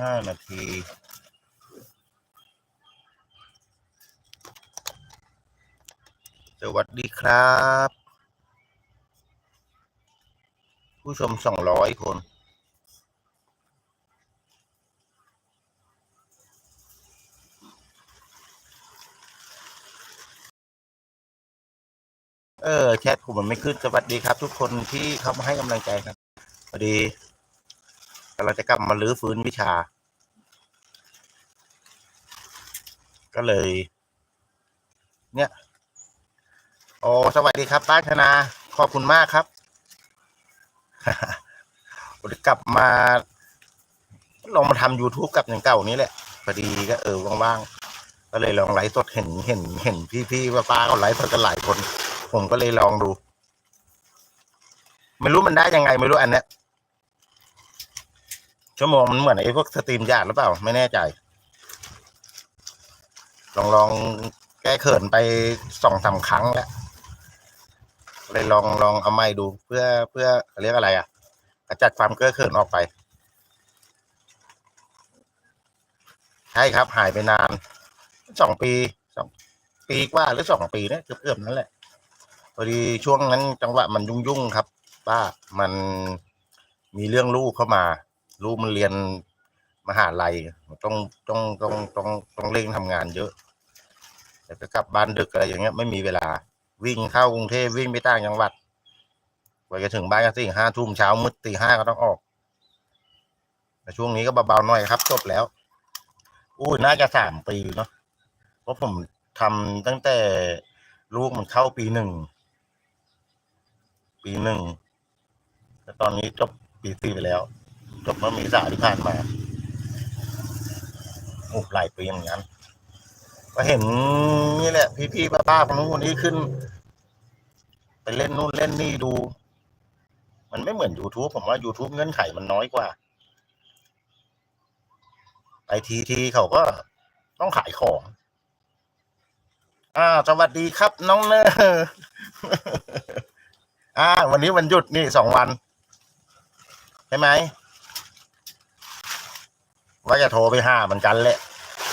ห้านาทีสวัสดีครับ ผู้ชมสองร้อยคน เออแชทผมมันไม่ขึ้นสวัสดีครับ ทุกคนที่เข้ามาให้กำลังใจครับพอดีเราจะกลับมาลื้อฟื้นวิชา ก็เลย เนี่ยโอ้สวัสดีครับ ป้าธนาขอบคุณมากครับกลับมาลองมาทำ YouTube กับอย่างเก่านี้แหละพอดีก็เออว่างๆก็เลยลองไลฟ์สดเห็นเห็นเห็นพี่ๆป้าเขาไลฟ์สดกันหลายคน ผมก็เลยลองดู ไม่รู้มันได้ยังไงไม่รู้อันเนี้ยชั่วโมงมันเหมือนไอ้พวกสตรีมยาดหรือเปล่า ไม่แน่ใจ ลองลองแก้เขินไปสองสามครั้งแล้วเลยลองลองเอาไม้ดูเพื่อเพื่อเรียกอะไรอะกระจัดความเก้อเขินออกไป ใช่ครับหายไปนานสองปีสองปีกว่าหรือสองปีเนี่ยเกือบๆนั่นแหละ พอดีช่วงนั้นจังหวะมันยุ่งๆครับ ป้ามันมีเรื่องลูกเข้ามา ลูกมันเรียนมหาลัยต้องต้องต้องต้องต้องเร่งทำงานเยอะแต่ก็กลับบ้านดึกอะไรอย่างเงี้ยไม่มีเวลา วิ่งเข้ากรุงเทพวิ่งไปต่างจังหวัดกว่าจะถึงบ้านก็สี่ห้าทุ่มเช้ามืดตีห้าก็ต้องออกแต่ช่วงนี้ก็เบาๆหน่อยครับจบแล้วอู้น่าจะสามปีเนาะเพราะผมทำตั้งแต่ลูกมันเข้าปีหนึ่ง ปีหนึ่งแต่ตอนนี้จบปีสี่ไปแล้ว จบเมื่อมีสาที่ผ่านมาโอ้หลายปีอย่างนั้นก็เห็นนี่แหละ พี่ๆป้าๆคนนู้นคนนี้ขึ้น ไปเล่นนู่นเล่นนี่ดู มันไม่เหมือน YouTube ผมว่า YouTube เงื่อนไขมันน้อยกว่าไอทีทีเขาก็ต้องขายของ อ่า สวัสดีครับ น้องเนอร์ อ่า วันนี้วันหยุดนี่สองวันใช่ไหมว่าจะโทรไปหาเหมือนกันแหละ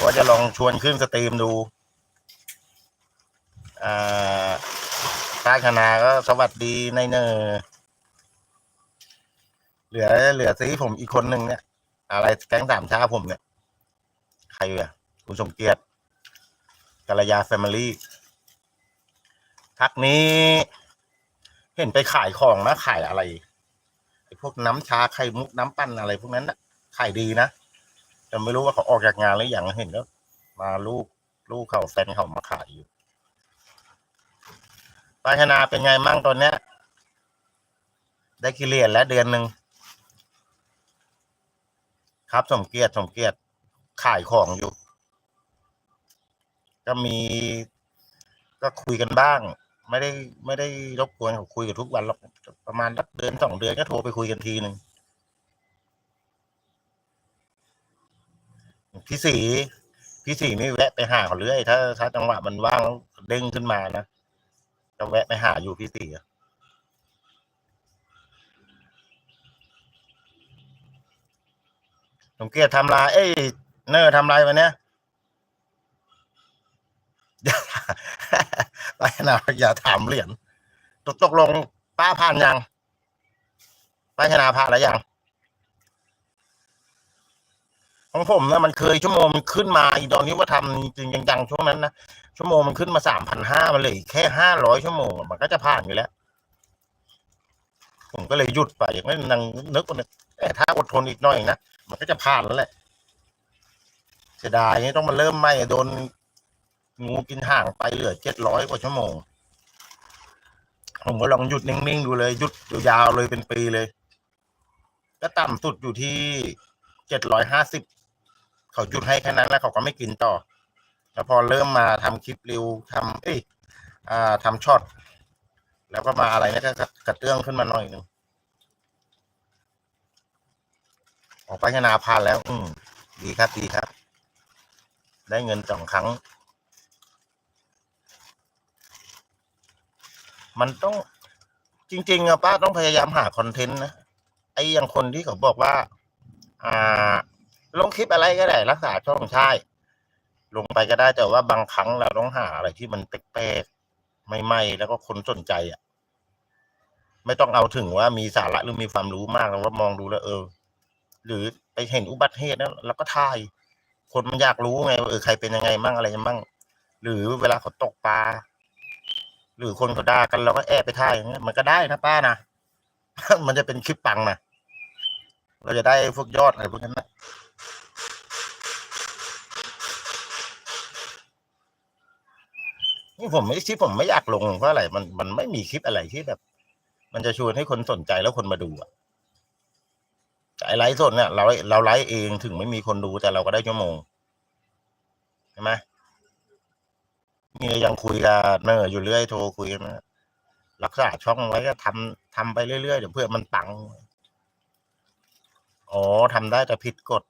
ว่าจะลองชวนขึ้นสตรีมดูอ่าป้าคณาก็สวัสดีในเนอเหลือเหลือซีผมอีกคนหนึ่งเนี่ย อะไรแก๊งสามชาผมเนี่ย ใครอะ คุณสมเกียรติกัลยาแฟมิลี่ทักนี้ เห็นไปขายของนะขายอะไรไอ้พวกน้ำชาไข่มุกน้ำปั้นอะไร พวกนั้นนะขายดีนะแต่ไม่รู้ว่าเขาออกจากงานหรือยังเห็นก็มาลูกลูกเขาแฟนเขามาขายอยู่ปาชนาเป็นไงมั่งตอนเนี้ย ได้กิเลียนแล้วเดือนหนึ่งครับสมเกียรติสมเกียรติขายของอยู่ ก็มีก็คุยกันบ้าง ไม่ได้ไม่ได้รบกวนเขาคุยกับทุกวันหรอกประมาณสักเดือนสองเดือนก็โทรไปคุยกันทีหนึ่งพี่สีพี่สีนี่แวะไปหาเขาเรื่อยถ้าถ้าจังหวะมันว่างแล้วเด้งขึ้นมานะจะแวะไปหาอยู่พี่สีอะสมเกียรติทำลายเอ้ยเนอร์ทำลายวันเนี้ย ไปนะอย่าถามเหรียญตกตกลงป้าผ่านยังป้าชนาผ่านแล้วยังของผมนะมันเคยชั่วโมงมันขึ้นมาอีตอนนี้ว่าทำจริงจังๆช่วงนั้นนะชั่วโมงมันขึ้นมาสามพันห้ามันเลยแค่ห้าร้อยชั่วโมง มันก็จะผ่านอยู่แล้ว ผมก็เลยหยุดไปอย่างนั้นนังนึกว่าถ้าอดทนอีกหน่อยนะมันก็จะผ่านแล้วแหละเสียดายนี่ต้องมาเริ่มใหม่โดน งูกินห่างไปเหลือเจ็ดร้อยกว่าชั่วโมง ผมก็ลองหยุดนิ่งๆดูเลยหยุดยาวๆเลยเป็นปีเลย ก็ต่ำสุดอยู่ที่เจ็ดร้อยห้าสิบเขาหยุดให้แค่นั้นแล้วเขาก็ไม่กินต่อแล้วพอเริ่มมาทำคลิปร็วทำเอ้ยอ่าทำช็อตแล้วก็มาอะไรเนี่ยก็กระเตื้องขึ้นมาหน่อยหนึ่งออกไปชนาพานแล้ว อืมดีครับดีครับ ได้เงินสองครั้ง มันต้องจริง ๆอะป้าต้องพยายามหาคอนเทนต์นะไอ้อย่างคนที่เขาบอกว่า อ่า ลงคลิปอะไรก็ได้ รักษาช่องใช่ลงไปก็ได้แต่ว่าบางครั้งเราต้องหาอะไรที่มันแปลกๆใหม่ๆแล้วก็คนสนใจอะไม่ต้องเอาถึงว่ามีสาระหรือมีความรู้มากแล้วว่ามองดูแล้ว เออ หรือไปเห็นอุบัติเหตุแล้วก็ถ่าย คนมันอยากรู้ไงว่าเออใครเป็นยังไงมั่งอะไรมั่งหรือเวลาเขาตกปลา หรือคนเขาด่ากันเราก็แอบไปถ่ายอย่างเงี้ยมันก็ได้นะป้านะ มันจะเป็นคลิปปังนะเราจะได้พวกยอดอะไรพวกนั้นนะนี่ผมไม่ที่ผมไม่อยากลงเพราะอะไรมันมันไม่มีคลิปอะไรที่แบบ มันจะชวนให้คนสนใจแล้วคนมาดูอะไอไลฟ์สดเนี่ยเราเราไลฟ์เองถึงไม่มีคนดูแต่เราก็ได้ชั่วโมงใช่ไหม นี่ยังคุยกับเนอร์อยู่เรื่อยโทรคุยกันนะรักษาช่องไว้ก็ทำทำไปเรื่อยๆเดี๋ยวเพื่อมันปัง อ๋อทำได้แต่ผิดกฎ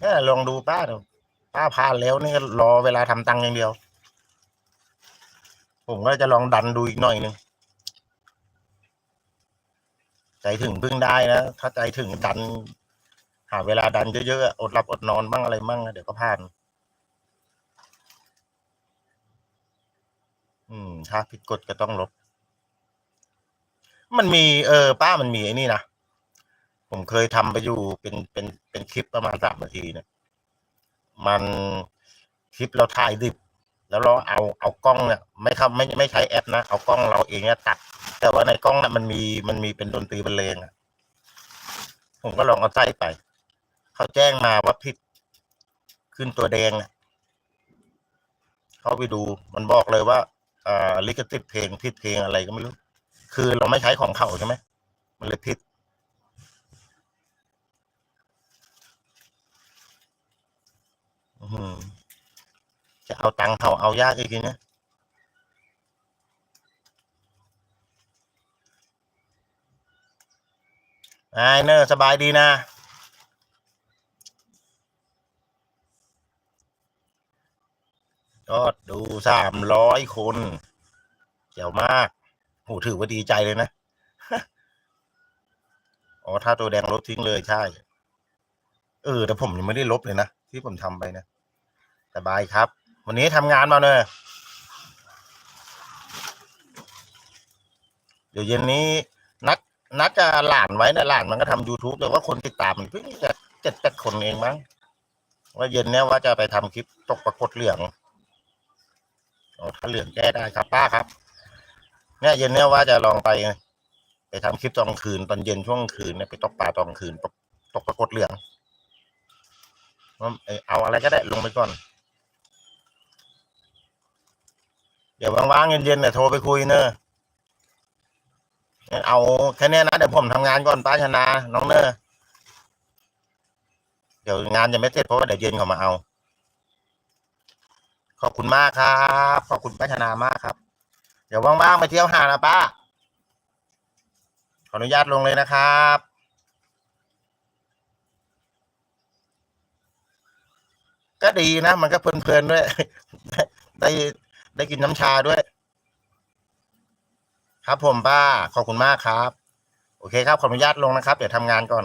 เนี่ลองดูป้าดูป้าพานแล้วนี่รอเวลาทำตังค์อย่างเดียว ผมก็จะลองดันดูอีกหน่อยหนึ่งใจถึงพึ่งได้นะ ถ้าใจถึงดัน หาเวลาดันเยอะๆอะอดหลับอดนอนบ้างอะไรบ้างนะเดี๋ยวก็ผ่าน อืม ถ้าผิดกฎก็ต้องลบ มันมีเออ ป้ามันมีไอ้นี่นะ ผมเคยทำไปอยู่เป็นเป็นเป็นคลิปประมาณสามนาทีเนี่ย มันคลิปเราถ่ายดิบ แล้วเราเอาเอากล้องเนี่ยไม่ครับไม่ไม่ใช้แอปนะเอากล้องเราเองเนี่ยตัด แต่ว่าในกล้องน่ะมันมีมันมีเป็นดนตรีบรรเลงอะผมก็ลองเอาใส่ไป เขาแจ้งมาว่าผิดขึ้นตัวแดงอะเข้าไปดูมันบอกเลยว่า อ่าลิขสิทธิ์เพลงผิดเพลงอะไรก็ไม่รู้ คือเราไม่ใช้ของเขาใช่ไหมมันเลยผิดจะเอาตังค์เขาเอายากอีกทีนะไอเนอร์สบายดีนะ ยอดดูสามร้อยคนเจ๋วมากโหถือว่าดีใจเลยนะ อ๋อ ถ้าตัวแดงลบทิ้งเลยใช่ เออ แต่ผมยังไม่ได้ลบเลยนะ ที่ผมทำไปนะสบายครับ วันนี้ทำงานมาเนอะเดี๋ยวเย็นนี้นัดนัดจะหลานไว้นะหลานมันก็ทำ youtube แต่ว่าคนติดตามมันเพิ่งจะเจ็ดแปดคนเองมั้งว่าเย็นเนี้ยว่าจะไปทำคลิปตกปรากฏเหลือง ถ้าเหลืองแก้ได้ครับป้าครับ เนี่ยเย็นเนี้ยว่าจะลองไป ไปทำคลิปตอนคืนตอนเย็นช่วงคืนเนี่ยไปตกปลาตอนคืนตกตกปรากฏเหลืองเอาอะไรก็ได้ลงไปก่อน เดี๋ยวว่างๆเย็นๆเนี่ยโทรไปคุยเนอะเอาแค่เนี้ยนะเดี๋ยวผมทำงานก่อนป้าชนะน้องเนอะเดี๋ยวงานยังไม่เสร็จเพราะว่าเดี๋ยวเย็นเขามาเอา ขอบคุณมากครับ ขอบคุณป้าชนามากครับ เดี๋ยวว่างๆไปเที่ยวหาดนะป้า ขออนุญาตลงเลยนะครับก็ดีนะ มันก็เพลินๆด้วย ได้ได้กินน้ำชาด้วย ครับผมป้า ขอบคุณมากครับ โอเคครับ ขออนุญาตลงนะครับ เดี๋ยวทำงานก่อน